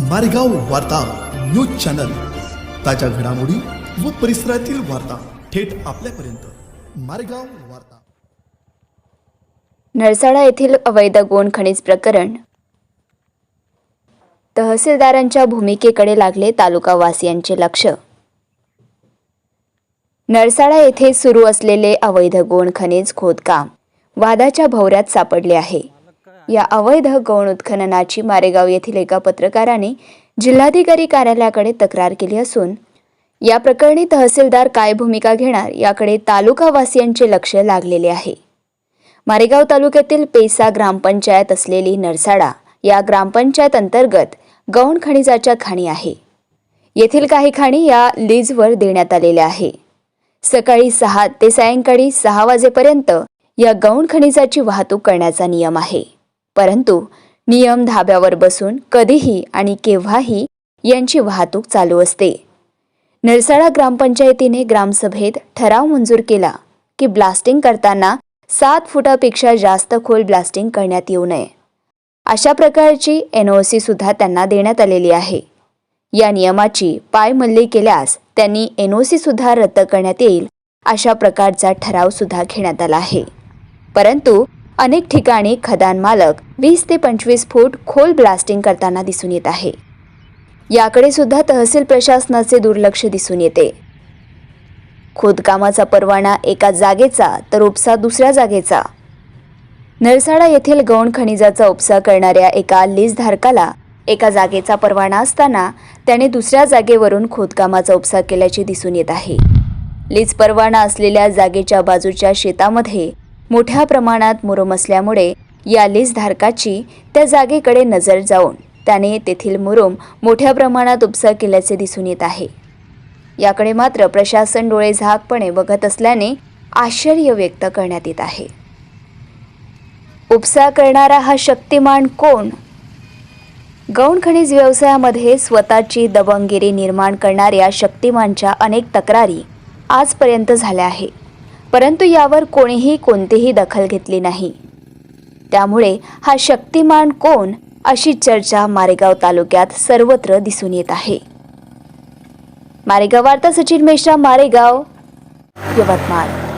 मारेगाव वार्ता news channel. ताज्या घडामोडी व परिसरातील वार्ता थेट आपल्यापर्यंत. मारेगाव वार्ता. नरसाळा येथील अवैध गोण खनिज प्रकरण. तहसीलदारांच्या भूमिकेकडे लागले तालुकावासियांचे लक्ष. नरसाळा येथे सुरू असलेले अवैध गोण खनिज खोदकाम वादाच्या भवऱ्यात सापडले आहे. या अवैध गौण उत्खननाची मारेगाव येथील एका पत्रकाराने जिल्हाधिकारी कार्यालयाकडे तक्रार केली असून या प्रकरणी तहसीलदार काय भूमिका घेणार याकडे तालुकावासियांचे लक्ष लागलेले आहे. मारेगाव तालुक्यातील पेसा ग्रामपंचायत असलेली नरसाडा या ग्रामपंचायत अंतर्गत गौण खनिजाच्या खाणी आहे. येथील काही खाणी या लीजवर देण्यात आलेल्या आहे. सकाळी सहा ते सायंकाळी सहा वाजेपर्यंत या गौण खनिजाची वाहतूक करण्याचा नियम आहे. परंतु नियम धाब्यावर बसून कधीही आणि केव्हाही यांची वाहतूक चालू असते. नरसाळा ग्रामपंचायतीने ग्रामसभेत ठराव मंजूर केला की ब्लास्टिंग करताना सात फुटापेक्षा जास्त खोल ब्लास्टिंग करण्यात येऊ नये. अशा प्रकारची एनओसी सुद्धा त्यांना देण्यात आलेली आहे. या नियमाची पायमल्ली केल्यास त्यांनी एनओसी सुद्धा रद्द करण्यात येईल अशा प्रकारचा ठराव सुद्धा घेण्यात आला आहे. परंतु अनेक ठिकाणी खदान मालक वीस ते पंचवीस फूट खोल ब्लास्टिंग करताना दिसून येत आहे. याकडे सुद्धा तहसील प्रशासनाचे दुर्लक्ष दिसून येते. खोदकामाचा परवाना एका जागेचा तर उपसा दुसऱ्या जागेचा. नरसाडा येथील गौण खनिजाचा उपसा करणाऱ्या एका लीजधारकाला एका जागेचा परवाना असताना त्याने दुसऱ्या जागेवरून खोदकामाचा उपसा केल्याचे दिसून येत आहे. लीज परवाना असलेल्या जागेच्या बाजूच्या शेतामध्ये मोठ्या प्रमाणात मुरुम असल्यामुळे या लीजधारकाची त्या जागेकडे नजर जाऊन त्याने तेथील मुरुम मोठ्या प्रमाणात उपसा केल्याचे दिसून येत आहे. याकडे मात्र प्रशासन डोळे झाकपणे बघत असल्याने आश्चर्य व्यक्त करण्यात येत आहे. उपसा करणारा हा शक्तिमान कोण? गौण खनिज व्यवसायामध्ये स्वतःची दबंगिरी निर्माण करणाऱ्या शक्तिमानच्या अनेक तक्रारी आजपर्यंत झाल्या आहे परंतु यावर कोणीही कोणतीही दखल घेतली नाही. त्यामुळे हा शक्तिमान कोण अशी चर्चा मारेगाव तालुक्यात सर्वत्र दिसून येत आहे. मारेगाव वार्ता सचिन मेश्राम मारेगाव यवतमाळ.